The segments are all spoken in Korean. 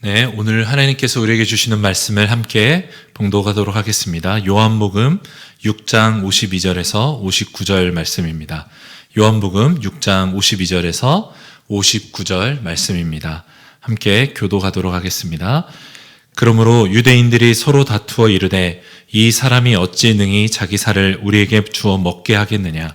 네, 오늘 하나님께서 우리에게 주시는 말씀을 함께 봉독하도록 하겠습니다. 요한복음 6장 52절에서 59절 말씀입니다. 요한복음 6장 52절에서 59절 말씀입니다. 함께 교도하도록 하겠습니다. 그러므로 유대인들이 서로 다투어 이르되 이 사람이 어찌 능히 자기 살을 우리에게 주어 먹게 하겠느냐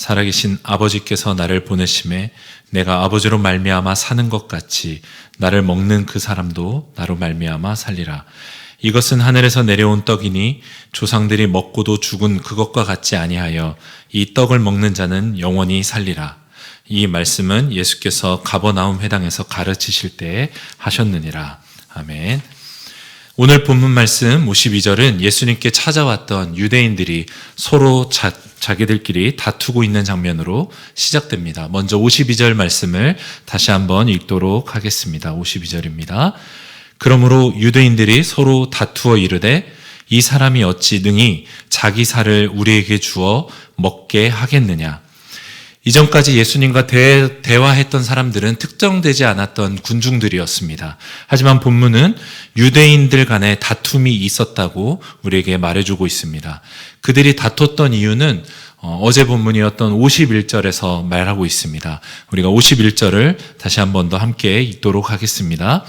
살아계신 아버지께서 나를 보내심에 내가 아버지로 말미암아 사는 것 같이 나를 먹는 그 사람도 나로 말미암아 살리라. 이것은 하늘에서 내려온 떡이니 조상들이 먹고도 죽은 그것과 같지 아니하여 이 떡을 먹는 자는 영원히 살리라. 이 말씀은 예수께서 가버나움 회당에서 가르치실 때에 하셨느니라. 아멘. 오늘 본문 말씀 52절은 예수님께 찾아왔던 유대인들이 서로 자, 자기들끼리 다투고 있는 장면으로 시작됩니다. 먼저 52절 말씀을 다시 한번 읽도록 하겠습니다. 52절입니다. 그러므로 유대인들이 서로 다투어 이르되 이 사람이 어찌 능히 자기 살을 우리에게 주어 먹게 하겠느냐. 이전까지 예수님과 대, 대화했던 사람들은 특정되지 않았던 군중들이었습니다. 하지만 본문은 유대인들 간에 다툼이 있었다고 우리에게 말해주고 있습니다. 그들이 다퉜던 이유는 어, 어제 본문이었던 51절에서 말하고 있습니다. 우리가 51절을 다시 한 번 더 함께 읽도록 하겠습니다.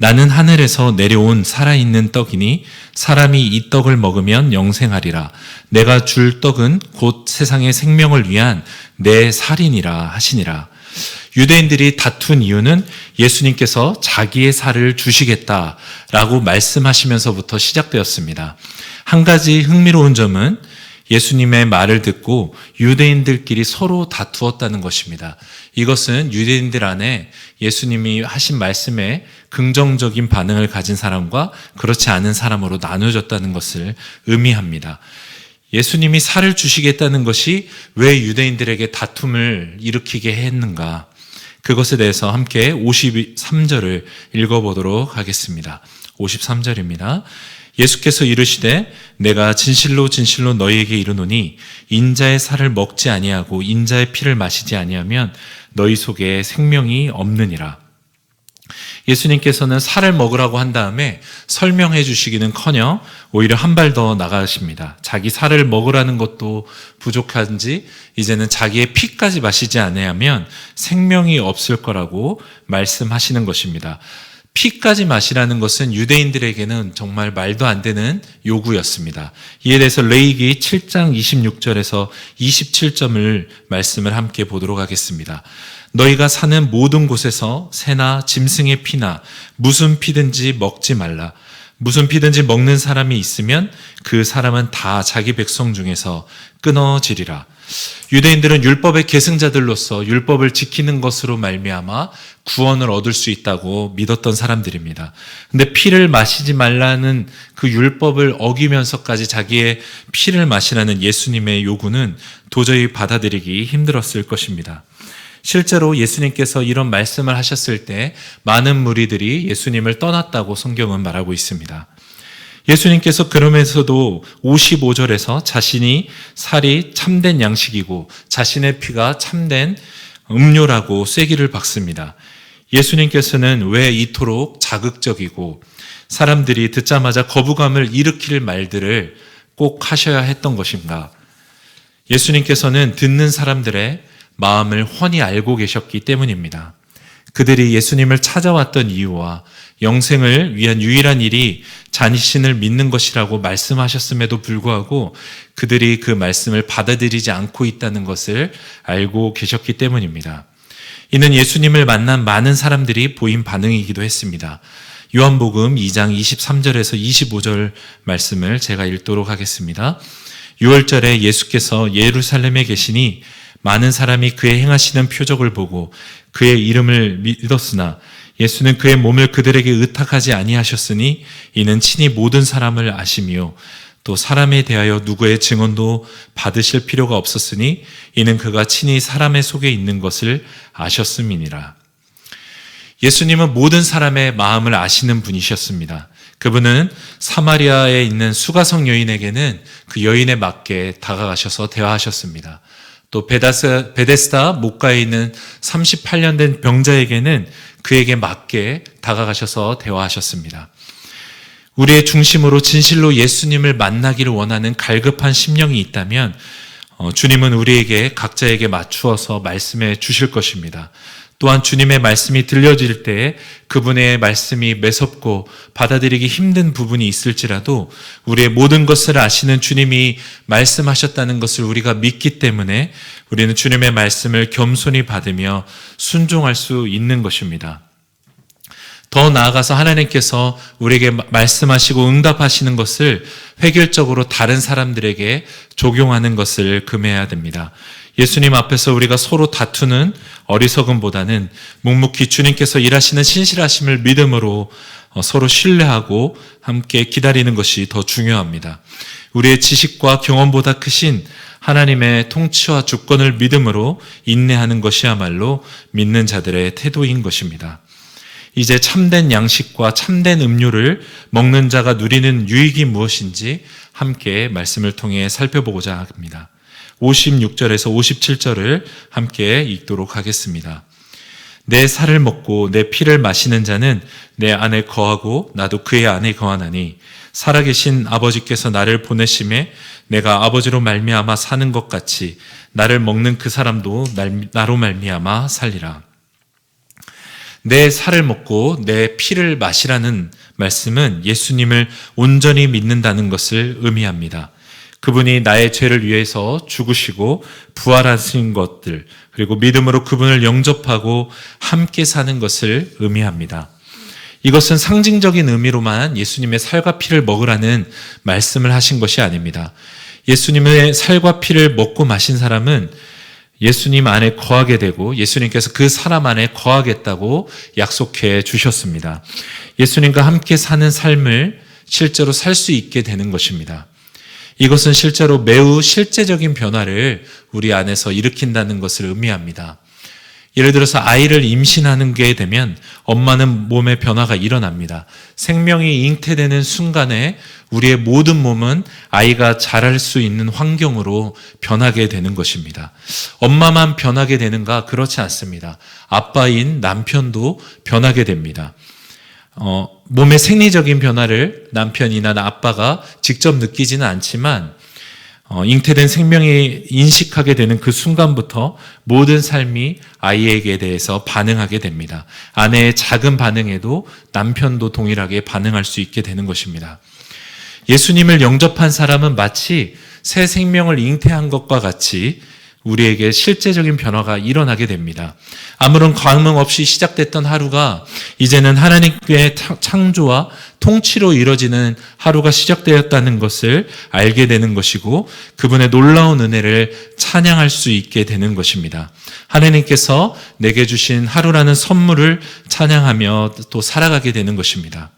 나는 하늘에서 내려온 살아있는 떡이니 사람이 이 떡을 먹으면 영생하리라. 내가 줄 떡은 곧 세상의 생명을 위한 내 살이니라 하시니라. 유대인들이 다툰 이유는 예수님께서 자기의 살을 주시겠다라고 말씀하시면서부터 시작되었습니다. 한 가지 흥미로운 점은 예수님의 말을 듣고 유대인들끼리 서로 다투었다는 것입니다. 이것은 유대인들 안에 예수님이 하신 말씀에 긍정적인 반응을 가진 사람과 그렇지 않은 사람으로 나누어졌다는 것을 의미합니다. 예수님이 살을 주시겠다는 것이 왜 유대인들에게 다툼을 일으키게 했는가? 그것에 대해서 함께 53절을 읽어보도록 하겠습니다. 53절입니다. 예수께서 이르시되 내가 진실로 진실로 너희에게 이르노니 인자의 살을 먹지 아니하고 인자의 피를 마시지 아니하면 너희 속에 생명이 없느니라. 예수님께서는 살을 먹으라고 한 다음에 설명해 주시기는 커녕 오히려 한 발 더 나가십니다. 자기 살을 먹으라는 것도 부족한지 이제는 자기의 피까지 마시지 않으면 생명이 없을 거라고 말씀하시는 것입니다. 피까지 마시라는 것은 유대인들에게는 정말 말도 안 되는 요구였습니다. 이에 대해서 레이기 7장 26절에서 27점을 말씀을 함께 보도록 하겠습니다. 너희가 사는 모든 곳에서 새나 짐승의 피나 무슨 피든지 먹지 말라. 무슨 피든지 먹는 사람이 있으면 그 사람은 다 자기 백성 중에서 끊어지리라. 유대인들은 율법의 계승자들로서 율법을 지키는 것으로 말미암아 구원을 얻을 수 있다고 믿었던 사람들입니다. 근데 피를 마시지 말라는 그 율법을 어기면서까지 자기의 피를 마시라는 예수님의 요구는 도저히 받아들이기 힘들었을 것입니다. 실제로 예수님께서 이런 말씀을 하셨을 때 많은 무리들이 예수님을 떠났다고 성경은 말하고 있습니다. 예수님께서 그러면서도 55절에서 자신이 살이 참된 양식이고 자신의 피가 참된 음료라고 쐐기를 박습니다. 예수님께서는 왜 이토록 자극적이고 사람들이 듣자마자 거부감을 일으킬 말들을 꼭 하셔야 했던 것인가? 예수님께서는 듣는 사람들의 마음을 훤히 알고 계셨기 때문입니다. 그들이 예수님을 찾아왔던 이유와 영생을 위한 유일한 일이 자신을 믿는 것이라고 말씀하셨음에도 불구하고 그들이 그 말씀을 받아들이지 않고 있다는 것을 알고 계셨기 때문입니다. 이는 예수님을 만난 많은 사람들이 보인 반응이기도 했습니다. 요한복음 2장 23절에서 25절 말씀을 제가 읽도록 하겠습니다. 6월절에 예수께서 예루살렘에 계시니 많은 사람이 그의 행하시는 표적을 보고 그의 이름을 믿었으나 예수는 그의 몸을 그들에게 의탁하지 아니하셨으니 이는 친히 모든 사람을 아심이요 또 사람에 대하여 누구의 증언도 받으실 필요가 없었으니 이는 그가 친히 사람의 속에 있는 것을 아셨음이니라. 예수님은 모든 사람의 마음을 아시는 분이셨습니다. 그분은 사마리아에 있는 수가성 여인에게는 그 여인에 맞게 다가가셔서 대화하셨습니다. 또 베다스, 베데스다 목가에 있는 38년 된 병자에게는 그에게 맞게 다가가셔서 대화하셨습니다. 우리의 중심으로 진실로 예수님을 만나기를 원하는 갈급한 심령이 있다면 어, 주님은 우리에게 각자에게 맞추어서 말씀해 주실 것입니다. 또한 주님의 말씀이 들려질 때 그분의 말씀이 매섭고 받아들이기 힘든 부분이 있을지라도 우리의 모든 것을 아시는 주님이 말씀하셨다는 것을 우리가 믿기 때문에 우리는 주님의 말씀을 겸손히 받으며 순종할 수 있는 것입니다. 더 나아가서 하나님께서 우리에게 말씀하시고 응답하시는 것을 획일적으로 다른 사람들에게 적용하는 것을 금해야 됩니다. 예수님 앞에서 우리가 서로 다투는 어리석음보다는 묵묵히 주님께서 일하시는 신실하심을 믿음으로 어, 서로 신뢰하고 함께 기다리는 것이 더 중요합니다. 우리의 지식과 경험보다 크신 하나님의 통치와 주권을 믿음으로 인내하는 것이야말로 믿는 자들의 태도인 것입니다. 이제 참된 양식과 참된 음료를 먹는 자가 누리는 유익이 무엇인지 함께 말씀을 통해 살펴보고자 합니다. 56절에서 57절을 함께 읽도록 하겠습니다. 내 살을 먹고 내 피를 마시는 자는 내 안에 거하고 나도 그의 안에 거하나니 살아계신 아버지께서 나를 보내심에 내가 아버지로 말미암아 사는 것 같이 나를 먹는 그 사람도 나로 말미암아 살리라. 내 살을 먹고 내 피를 마시라는 말씀은 예수님을 온전히 믿는다는 것을 의미합니다. 그분이 나의 죄를 위해서 죽으시고 부활하신 것들, 그리고 믿음으로 그분을 영접하고 함께 사는 것을 의미합니다. 이것은 상징적인 의미로만 예수님의 살과 피를 먹으라는 말씀을 하신 것이 아닙니다. 예수님의 살과 피를 먹고 마신 사람은 예수님 안에 거하게 되고 예수님께서 그 사람 안에 거하겠다고 약속해 주셨습니다. 예수님과 함께 사는 삶을 실제로 살 수 있게 되는 것입니다. 이것은 실제로 매우 실제적인 변화를 우리 안에서 일으킨다는 것을 의미합니다. 예를 들어서 아이를 임신하는 게 되면 엄마는 몸의 변화가 일어납니다. 생명이 잉태되는 순간에 우리의 모든 몸은 아이가 자랄 수 있는 환경으로 변하게 되는 것입니다. 엄마만 변하게 되는가? 그렇지 않습니다. 아빠인 남편도 변하게 됩니다. 어, 몸의 생리적인 변화를 남편이나 아빠가 직접 느끼지는 않지만 어, 잉태된 생명이 인식하게 되는 그 순간부터 모든 삶이 아이에게 대해서 반응하게 됩니다. 아내의 작은 반응에도 남편도 동일하게 반응할 수 있게 되는 것입니다. 예수님을 영접한 사람은 마치 새 생명을 잉태한 것과 같이 우리에게 실제적인 변화가 일어나게 됩니다. 아무런 광명 없이 시작됐던 하루가 이제는 하나님께 창조와 통치로 이뤄지는 하루가 시작되었다는 것을 알게 되는 것이고 그분의 놀라운 은혜를 찬양할 수 있게 되는 것입니다. 하나님께서 내게 주신 하루라는 선물을 찬양하며 또 살아가게 되는 것입니다.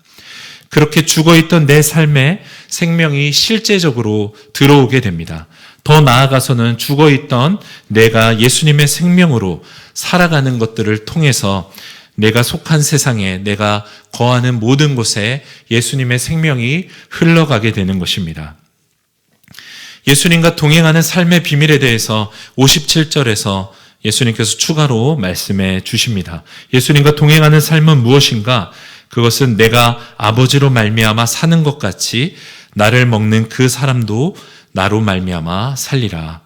그렇게 죽어 있던 내 삶에 생명이 실제적으로 들어오게 됩니다. 더 나아가서는 죽어 있던 내가 예수님의 생명으로 살아가는 것들을 통해서 내가 속한 세상에 내가 거하는 모든 곳에 예수님의 생명이 흘러가게 되는 것입니다. 예수님과 동행하는 삶의 비밀에 대해서 57절에서 예수님께서 추가로 말씀해 주십니다. 예수님과 동행하는 삶은 무엇인가? 그것은 내가 아버지로 말미암아 사는 것 같이 나를 먹는 그 사람도 나로 말미암아 살리라.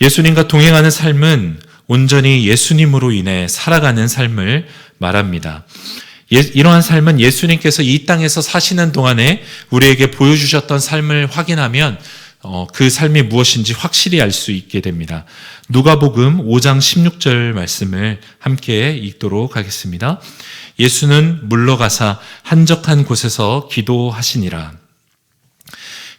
예수님과 동행하는 삶은 온전히 예수님으로 인해 살아가는 삶을 말합니다. 예, 이러한 삶은 예수님께서 이 땅에서 사시는 동안에 우리에게 보여주셨던 삶을 확인하면 어, 그 삶이 무엇인지 확실히 알 수 있게 됩니다. 누가복음 5장 16절 말씀을 함께 읽도록 하겠습니다. 예수는 물러가사 한적한 곳에서 기도하시니라.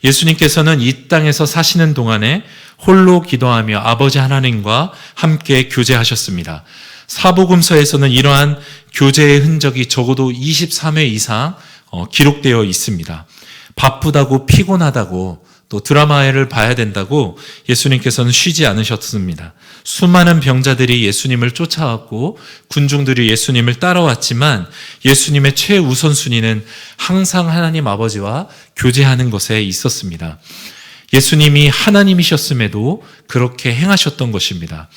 예수님께서는 이 땅에서 사시는 동안에 홀로 기도하며 아버지 하나님과 함께 교제하셨습니다. 사복음서에서는 이러한 교제의 흔적이 적어도 23회 이상 어, 기록되어 있습니다. 바쁘다고 피곤하다고 또 드라마를 봐야 된다고 예수님께서는 쉬지 않으셨습니다. 수많은 병자들이 예수님을 쫓아왔고 군중들이 예수님을 따라왔지만 예수님의 최우선순위는 항상 하나님 아버지와 교제하는 것에 있었습니다. 예수님이 하나님이셨음에도 그렇게 행하셨던 것입니다.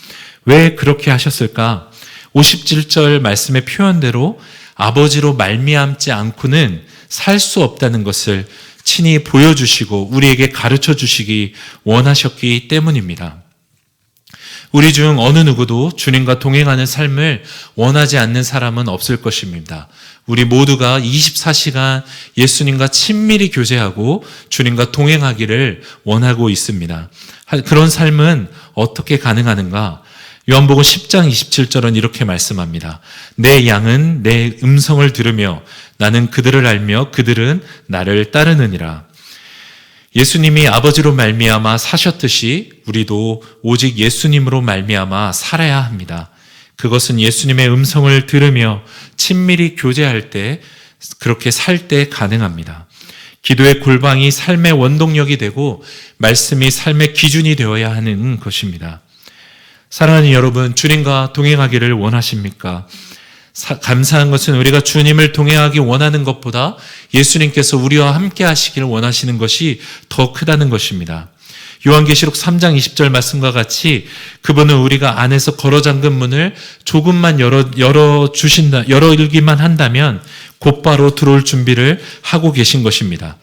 왜 그렇게 하셨을까? 57절 말씀의 표현대로 아버지로 말미암지 않고는 살 수 없다는 것을 친히 보여주시고 우리에게 가르쳐 주시기 원하셨기 때문입니다. 우리 중 어느 누구도 주님과 동행하는 삶을 원하지 않는 사람은 없을 것입니다. 우리 모두가 24시간 예수님과 친밀히 교제하고 주님과 동행하기를 원하고 있습니다. 그런 삶은 어떻게 가능하는가? 요한복음 10장 27절은 이렇게 말씀합니다. 내 양은 내 음성을 들으며 나는 그들을 알며 그들은 나를 따르느니라. 예수님이 아버지로 말미암아 사셨듯이 우리도 오직 예수님으로 말미암아 살아야 합니다. 그것은 예수님의 음성을 들으며 친밀히 교제할 때 그렇게 살 때 가능합니다. 기도의 골방이 삶의 원동력이 되고 말씀이 삶의 기준이 되어야 하는 것입니다. 사랑하는 여러분, 주님과 동행하기를 원하십니까? 사, 감사한 것은 우리가 주님을 동행하기 원하는 것보다 예수님께서 우리와 함께 하시기를 원하시는 것이 더 크다는 것입니다. 요한계시록 3장 20절 말씀과 같이 그분은 우리가 안에서 걸어 잠근 문을 조금만 열어, 열어 주신다, 열어 일기만 한다면 곧바로 들어올 준비를 하고 계신 것입니다.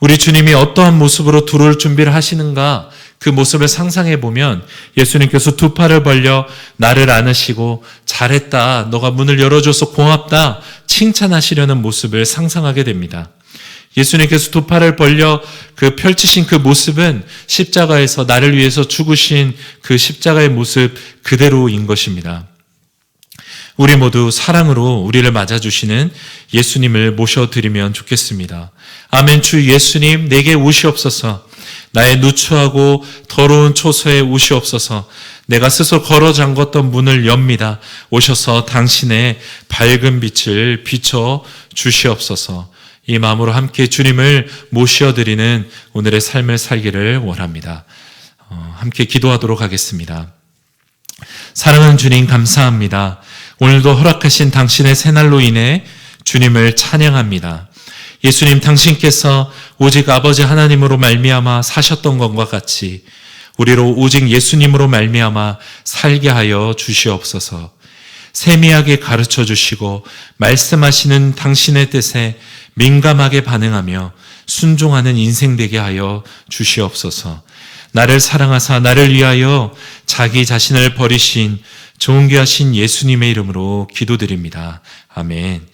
우리 주님이 어떠한 모습으로 들어올 준비를 하시는가 그 모습을 상상해 보면 예수님께서 두 팔을 벌려 나를 안으시고 잘했다. 너가 문을 열어줘서 고맙다. 칭찬하시려는 모습을 상상하게 됩니다. 예수님께서 두 팔을 벌려 그 펼치신 그 모습은 십자가에서 나를 위해서 죽으신 그 십자가의 모습 그대로인 것입니다. 우리 모두 사랑으로 우리를 맞아주시는 예수님을 모셔드리면 좋겠습니다. 아멘 주 예수님 내게 오시옵소서 나의 누추하고 더러운 초소에 오시옵소서 내가 스스로 걸어 잠궜던 문을 엽니다. 오셔서 당신의 밝은 빛을 비춰 주시옵소서 이 마음으로 함께 주님을 모셔드리는 오늘의 삶을 살기를 원합니다. 어, 함께 기도하도록 하겠습니다. 사랑하는 주님 감사합니다. 오늘도 허락하신 당신의 새날로 인해 주님을 찬양합니다. 예수님 당신께서 오직 아버지 하나님으로 말미암아 사셨던 것과 같이 우리로 오직 예수님으로 말미암아 살게 하여 주시옵소서. 세미하게 가르쳐 주시고 말씀하시는 당신의 뜻에 민감하게 반응하며 순종하는 인생 되게 하여 주시옵소서. 나를 사랑하사 나를 위하여 자기 자신을 버리신 존귀하신 예수님의 이름으로 기도드립니다. 아멘.